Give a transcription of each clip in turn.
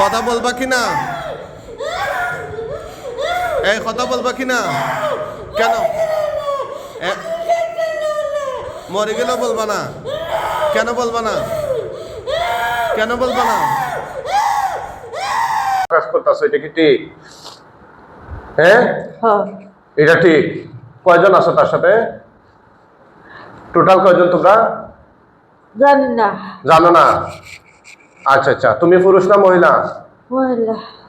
কথা বলবা কি না এই কথা বলবা কি না কেন মরে গেলেও বলবা না। কেন বলবা না? কেন বলবা না? কাজ করতেছো এটা কি ঠিক? হ্যাঁ হ্যাঁ। এটা ঠিক। কয়জন আছো তার সাথে? টোটাল কয়জন তোমরা? জানি না। জানো না? আচ্ছা আচ্ছা। তুমি পুরুষ না মহিলা?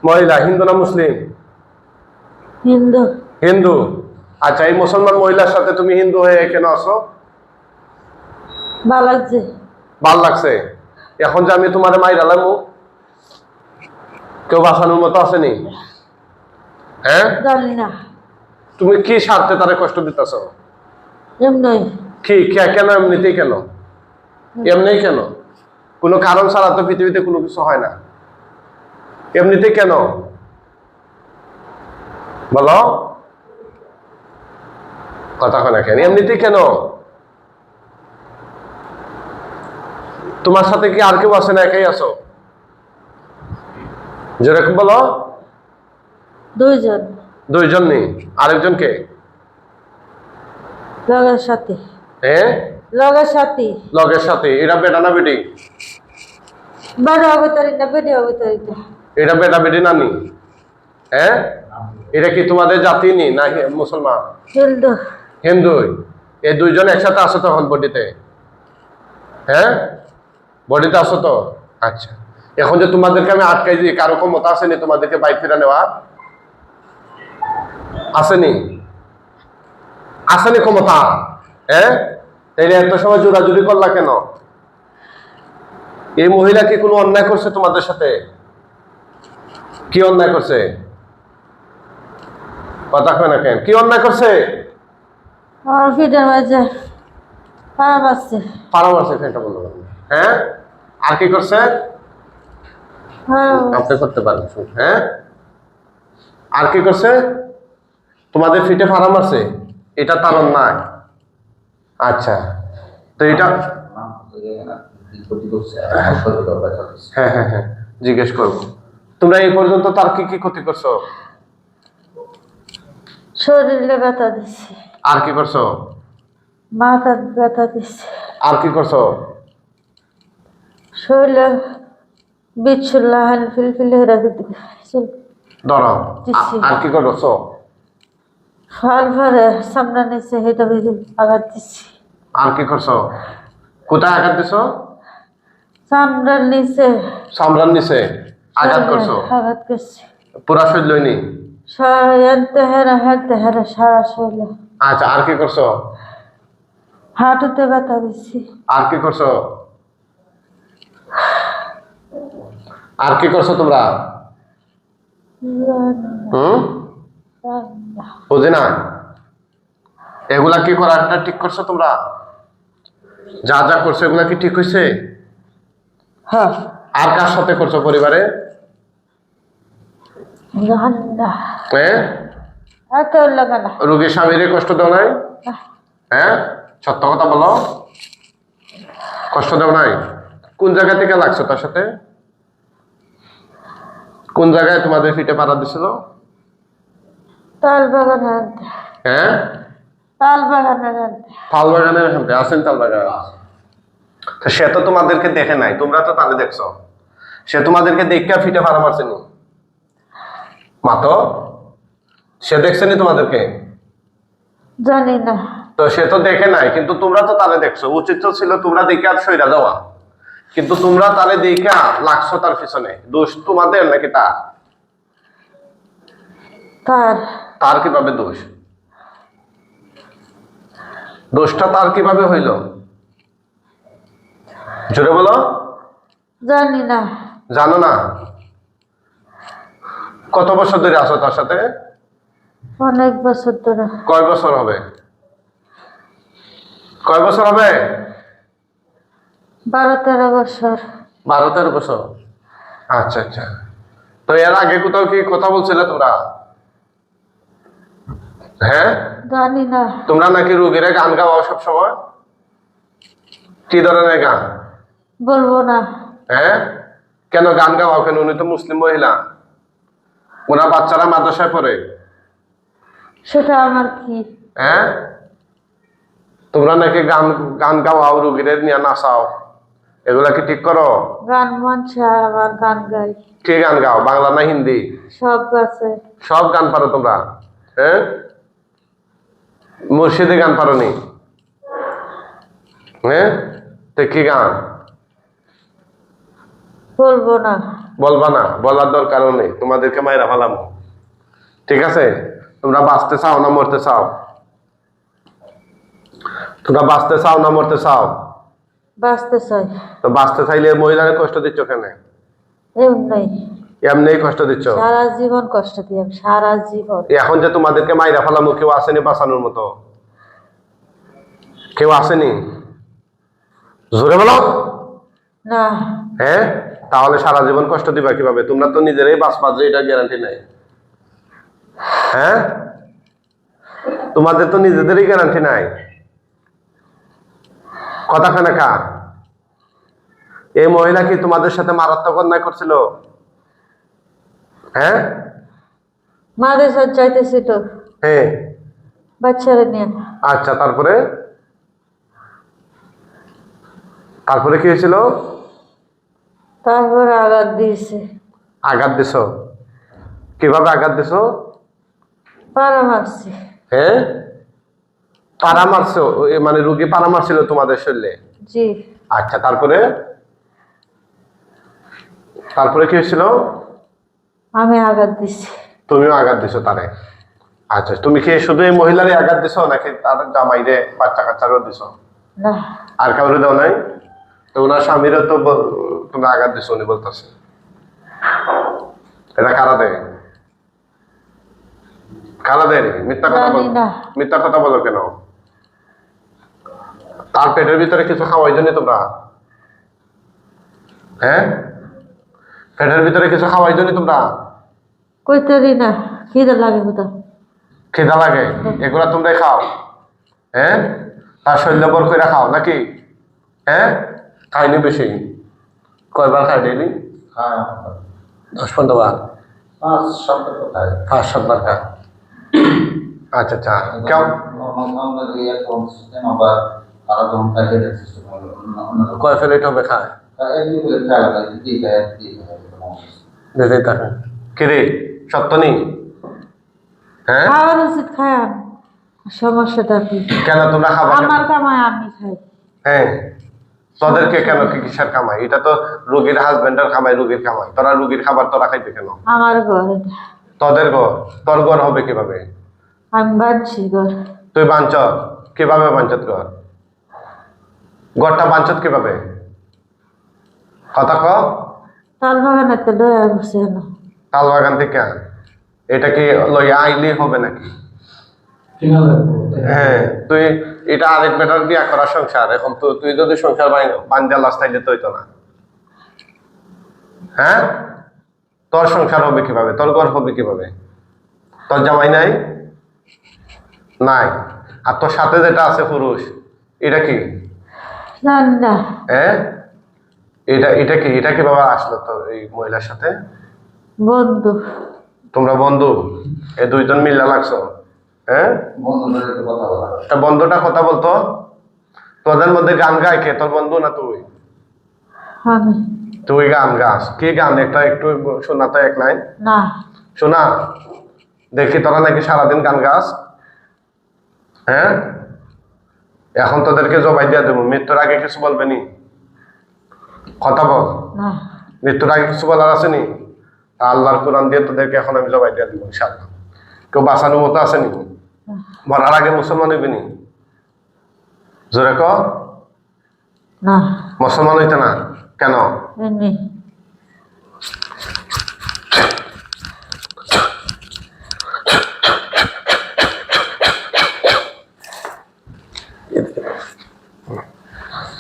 মহিলা। হিন্দু না মুসলিম? হিন্দু। হিন্দু। আচ্ছা এই মুসলমান মহিলার সাথে তুমি হিন্দু হয়ে কেন আসো? ভালো লাগছে। ভালো লাগছে। এখন যে আমি তোমার মাইরালাম কেউ বাঁচানোর মতো আসেনি? হ্যাঁ? জানি না। তুমি কি স্বার্থে তারে কষ্ট দিতেছ? এমনি। কি কে- কেন এমনিতেই কেন? এমনিই কেন? কোনো কারণ ছাড়া তো পৃথিবীতে কোনো কিছু হয় না। এমনিতে কেন? বলো। কথা হয় না কেন? এমনিতেই কেন? তোমার সাথে কি আর কেউ আছে না একাই আছো? যেরকম বলো। দুইজন। দুইজন নেই। আরেকজনকে কে? সাথে। হ্যাঁ? লগের সাথে। লগের সাথে এটা বেটা না বেটি? বেড়ে হবে তারি বেড়ে হবে তারি এটা বেটা বেটি নানি? হ্যাঁ এটা কি তোমাদের জাতি নি না মুসলমান? হিন্দু। হিন্দু। এই দুইজন একসাথে আসো তখন বডিতে। হ্যাঁ বডিতে আসো তো? আচ্ছা। এখন যে তোমাদেরকে আমি আটকাই দিই কারও ক্ষমতা আসেনি তোমাদেরকে বাইক ফিরে নেওয়া আসেনি? আসেনি ক্ষমতা? হ্যাঁ তাইলে এত সময় জোরাজুরি করলা কেন? এই মহিলা কি কোনো অন্যায় করছে তোমাদের সাথে? কি অন্যায় করছে? কথা কয় না কেন? কি অন্যায় করছে। হ্যাঁ? আর কি করছে? আপনি করতে পারেন। হ্যাঁ? আর কি করছে? তোমাদের ফিটে ফার্ম আছে? এটা তার নাই আচ্ছা। তো এটা হ্যাঁ হ্যাঁ হ্যাঁ জিজ্ঞেস করব। তোমরা এই পর্যন্ত তার কি কি ক্ষতি করছ? শরীরে ব্যথা দিছে। আর কি করছ? মাথার ব্যথা দিছে। আর কি করছ? শরীরে বিচ্ছুল্লা হান ফিলফিলে রাখে ধরো আর কি করছ? ফল ফলে সামনে নিচে হেঁটে আঘাত দিছি। আর কি করছ? কোথায় আঘাত দিছো? সামনের নিচে। সামরান নিচে আঘাত করছ? আঘাত করছি। পুরা শরীর লইনি? হেরা হেরা সারা শরীরে। আচ্ছা আর কি করছ? হাঁটুতে ব্যথা দিছি আর কি করছ? আর কি করছ তোমরা? হুম? বুঝি না এগুলা কি করাটা ঠিক করছ তোমরা? যা যা করছ এগুলা কি ঠিক হয়েছে হ্যাঁ। আর কার সাথে করছ পরিবারে? হ্যাঁ রোগীর স্বামীরে কষ্ট দাও নাই? হ্যাঁ সত্য কথা বলো। কষ্ট দাও নাই? কোন জায়গা থেকে লাগছো তার সাথে? কোন জায়গায় তোমাদের ফিটে পাড়া দিছিল? হ্যাঁ তাল বাগানের আনতে তাল বাগানের এখান থেকে আসেন তাল তো সে তো তোমাদেরকে দেখে নাই তোমরা তো তাহলে দেখছ। সে তোমাদেরকে দেখে ফিটে পাড়া মারছেনি মাতো সে দেখছেনি তোমাদেরকে? জানি না। তো সে তো দেখে নাই কিন্তু তোমরা তো তাহলে দেখছ। উচিত তো ছিল তোমরা দেখে আর সইরা যাওয়া। কিন্তু তোমরা তাহলে দেখা লাগছো তার পিছনে। দোষ তোমাদের নাকি তার। তার কীভাবে দোষ? দোষটা তার কীভাবে হইল? জোরে বলো। জানি না। জানো না? কত বছর ধরে আছো তার সাথে? অনেক বছর ধরে। কয় বছর হবে? কয় বছর হবে? বারো তেরো বছর। বারো তেরো বছর। আচ্ছা আচ্ছা। তো এর আগে কোথাও কি কথা বলছিলে তোমরা? হ্যাঁ? জানি না। তোমরা নাকি রুগীরা গান গাও সব সময় কি ধরনের গান? বলব না। হ্যাঁ? কেন গান গাওয়াও কেন? উনি তো মুসলিম মহিলা। ওনার বাচ্চারা মাদ্রাসায় পড়ে। সেটা আমার কি? হ্যাঁ? তোমরা নাকি গান গান গাওয়াও রুগীদের নিয়ে নাচাও। এগুলা কি ঠিক করো? গান চায় আমার গান গাই। কে গান গাও? বাংলা না হিন্দি? সব আছে সব গান পারো তোমরা। হ্যাঁ? মুর্শিদে গান পারো নি হ্যাঁ? তো কি গান? বলব না। বলবা না বলার দরকারও নেই তোমাদেরকে মায়েরা ফেলাম। ঠিক আছে? তোমরা বাঁচতে চাও না মরতে চাও? তোমরা বাঁচতে চাও না মরতে চাও? বাঁচতে চাই। তো বাঁচতে চাইলে মহিলারা কষ্ট দিচ্ছ কেন? এমনি। এমনি কষ্ট দিচ্ছ? সারা জীবন কষ্ট দিয়ে সারা জীবন। এখন যে তোমাদেরকে মাইরা ফেলামো কেউ আসেনি বাঁচানোর মতো? কেউ আসেনি? জোরে বলো। না। হ্যাঁ? তাহলে সারা জীবন কষ্ট দিবা কীভাবে? তোমরা তো নিজেরাই বাঁচবা যে এটা গ্যারান্টি নাই। হ্যাঁ? তোমাদের তো নিজেদেরই গ্যারান্টি নাই। কথা খানে খা। এই মহিলা কি তোমাদের সাথে মারাত্মক অন্যায় করছিল? হ্যাঁ? মাদের সাথে চাইতেছি তো হ্যাঁ বাচ্চারা নিয়ে। আচ্ছা তারপরে? তারপরে কি হয়েছিল? তারপর আঘাত দিয়েছে। আঘাত দিছ? কীভাবে আঘাত দিছ? পাড়া মারছে। হ্যাঁ পাড়া মারছো? মানে রুগী পাড়া মারছিল তোমাদের শরীরে? জি। আচ্ছা তারপরে? তারপরে কি হয়েছিল? আমি আঘাত দিছি। তুমিও আঘাত দিছো তারে। আচ্ছা তুমি কি শুধু এই মহিলারই আঘাত দিছো নাকি তার জামাইরে বাচ্চা কাচ্চারও দিছো? না। আর কাউরে দাও নাই? তো ওনার স্বামীরও তো তুমি আঘাত দিছো উনি বলতেছে। এটা কারা দেয়? কারা দেয় মিথ্যা কথা বল মিথ্যা কথা বলো কেন? তার পেটের ভিতরে কিছু খাওয়াই জন্য তোমরা? হ্যাঁ? পেটের ভিতরে কিছু খাওয়াই জন্য তোমরা? কইতারি না খিদে লাগে কোথাও খিদা লাগে? এগুলা তোমরাই খাও। হ্যাঁ তার শৈল্য বর করে খাও নাকি? হ্যাঁ খাইনি বেশি। কয়বার খাই ডেলি হ্যাঁ। দশ পনেরো বার? পাঁচ সাতবার খা। আচ্ছা আচ্ছা। কেমন? কয় প্লেট হবে খায়? করে সত্য নেই হ্যাঁ খাওয়ার উচিত সমস্যাটা কি? কেন তোমরা খাবার আমার কামাই আমি খাই। হ্যাঁ। তোদেরকে কেন কি কিসের কামাই? এটা তো রুগীর হাজবেন্ডের কামাই রুগীর কামাই। তোরা রুগীর খাবার তোরা খাইতে কেন? আমার ঘর। তোদের ঘর? তোর ঘর হবে কীভাবে? আমি ঘর। তুই বাঞ্চত কীভাবে বাঞ্চত কর ঘরটা বাঞ্চত কীভাবে? কথা ক তাল বাগানে লয়া বসে না তাল থেকে এটা কি লইয়া আইলি হবে নাকি? হ্যাঁ তুই এটা আরেক বেটার বিয়া করা সংসার। এখন তো তুই যদি সংসার বান্ধা লাস তাইলে তো হইতো না। হ্যাঁ? তোর সংসার হবে কীভাবে? তোর ঘর হবে কীভাবে? তোর জামাই নাই? নাই। আর তোর সাথে যেটা আছে পুরুষ এটা কি? না। হ্যাঁ? এটা এটা কি এটা কীভাবে আসলো তোর এই মহিলার সাথে? বন্ধু। তোমরা বন্ধু? এই দুইজন মিল্লা লাগছো। হ্যাঁ? তা বন্ধুটা কথা বলতো? তোদের মধ্যে গান গায় কে? তোর বন্ধু না তুই? তুই গান গাস। কি গান? একটা একটু শোনা তো এক লাইন। না। শোনা। দেখি তোরা নাকি সারাদিন গান গাস? হ্যাঁ? এখন তোদেরকে জবাই দিয়ে দেবো। মৃত্যুর আগে কিছু বলবে নি? কথা বল মৃত্যুর আগে কিছু বলার আছে নি? তা আল্লাহর কোরআন দিয়ে তোদেরকে এখন আমি জবাই দিয়ে দিব ইনশাআল্লাহ। কেউ বাঁচানোর মতো আছে নি? মরার আগে মুসলমান হইবি নি? জোরে ক। মুসলমান হইতে না? কেন?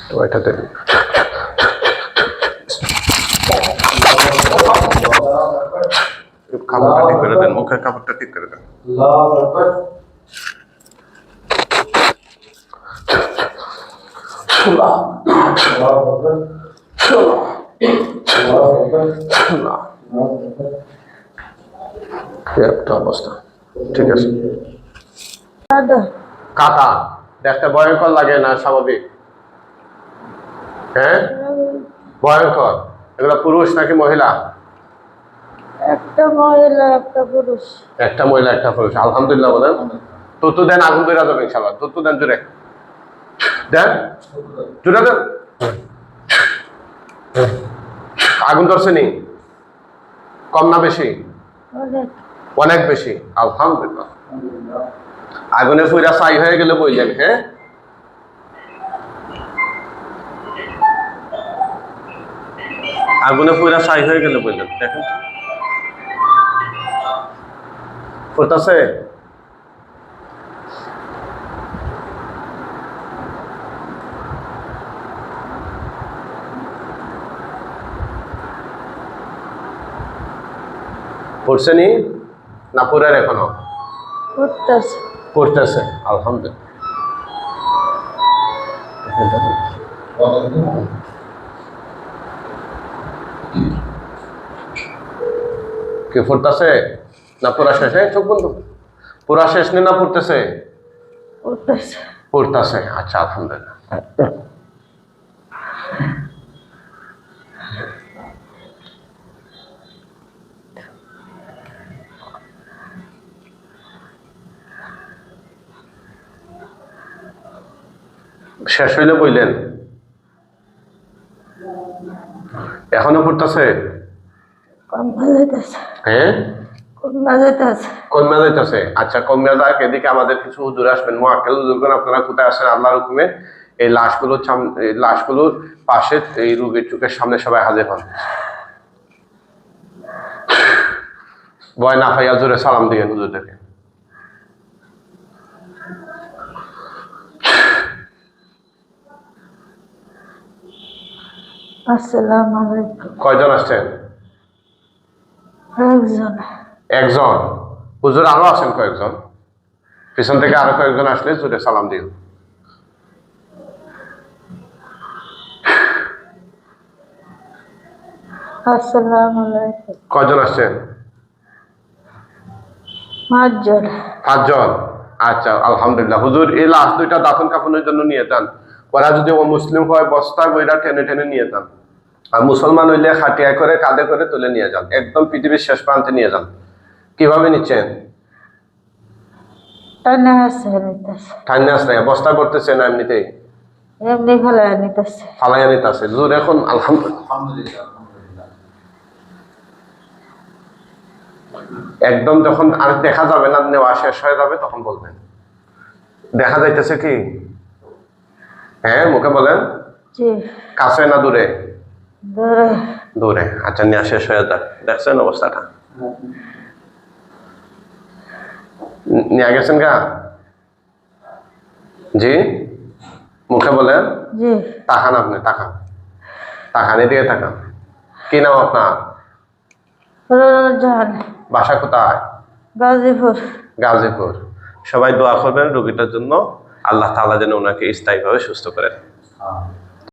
তো এটা খাবারটা ঠিক করে দেন মুখের খাবারটা ঠিক করে দেন। একটা অবস্থা। ঠিক আছে। কাকা দেখতে ভয়ঙ্কর লাগে না স্বাভাবিক। হ্যাঁ? ভয়ঙ্কর। এগুলো পুরুষ নাকি মহিলা? একটা মহিলা একটা পুরুষ। একটা মহিলা একটা পুরুষ। আলহামদুলিল্লাহ বলেন। দেন আগুন বেরা যাবে ইনশাল্লাহ দেন দেন। দেন। আগুন ধরছে নি? কম না বেশি? অনেক। বেশি। আলহামদুলিল্লাহ। আগুনে ফুইরা ছাই হয়ে গেলে বইলেন হ্যাঁ? আগুনে পুরা ছাই হয়ে গেলে বললেন দেখেন। ফুটছে পড়ছে নি? না পুরার এখনও? করতেছে পড়তেছে আলহামদুলিল্লাহ। কি পড়তেছে? না পুরা শেষ। এই চোখ বন্ধ। পুরা শেষ নেই না পড়তেছে? পড়তেছে। আচ্ছা আলহামদুলিল্লাহ। শেষ হইলে বইলেন? এখনও পড়তেছে? হ্যাঁ? যাইতেছে আচ্ছা কন্যা যাক এদিকে আমাদের কিছু হুজুর আসবেন মোয়াক্কেল হুজুরগণ আপনারা কোথায় আসেন আল্লাহর হুকুমে এই লাশগুলোর সাম- লাশগুলোর পাশে এই রুগীর চোখের সামনে সবাই হাজির হন। ভয় না পাইয়া জোরে সালাম দিয়েন হুজুরদেরকে। আসসালামু আলাইকুম। কয়জন আসছেন? একজন একজন হুজুর আরও আছেন কয়েকজন। পিছন থেকে আরও কয়েকজন আসলে জোরে সালাম দিও। কয়জন আসছেন? পাঁচজন। পাঁচজন? আচ্ছা আলহামদুলিল্লাহ। হুজুর এই লাশ দুইটা দাফন কাফনের জন্য নিয়ে যান। ওরা যদি ও মুসলিম হয় বস্তা বইরা টেনে টেনে নিয়ে যান। আর মুসলমান হইলে খাটিয়া করে কাঁধে করে তুলে নিয়ে যান। একদম পৃথিবীর শেষ প্রান্তে নিয়ে যান। কীভাবে নিচ্ছেন আছে বস্তা করতেছে না এমনি ফেলায় নিতেছে। ফালাইয়া নিতেছে। হুজুর এখন আলহামদুলিল্লাহ। আলহামদুলিল্লাহ আলহামদুলিল্লাহ একদম যখন আর দেখা যাবে না নেওয়া শেষ হয়ে যাবে তখন বলবেন। দেখা যাইতেছে কি? হ্যাঁ মুখে বলেন। কাছে না দূরে। দূরে। আচ্ছা নেওয়া শেষ হয়ে যাক। দেখছেন অবস্থাটা? নিয়ে গেছেন গা? জি? মুখে বলেন? জি। তাকান আপনি তাকান। তাকান এদিকে তাকান। কি নাম আপনার? বাসা কোথায়? গাজীপুর। গাজীপুর। সবাই দোয়া করবেন রোগীটার জন্য। আল্লাহ তাআলা যেন ওনাকে স্থায়ীভাবে সুস্থ করেন।